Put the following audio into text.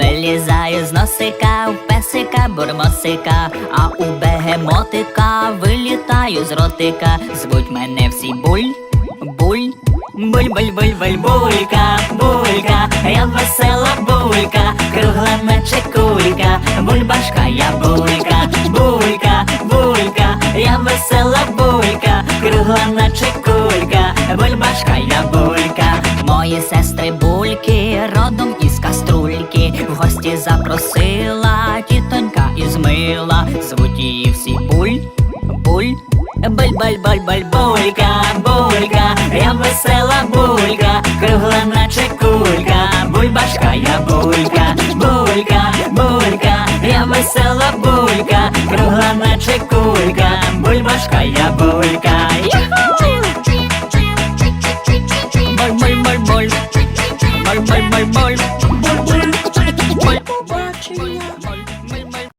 вилізає з носика, у песика бурмосика, а у бегемотика вилітаю з ротика. Звуть мене всі буль, буль. Буль, буль, буль, буль, булька, булька, я весела булька, кругла наче кулька, бульбашка, я булька, булька, булька, я весела булька, кругла наче кулька, бульбашка, я булька. Мої сестри бульки, родом із каструльки, в гості запросила тітонька із мила, звуть її всі буль, буль. Буль, буль, буль, буль, булька, булька, я весела булька, кругла наче кулька, бульбашка, я булька, булька, булька, я весела булька, кругла наче кулька, Буль, буль,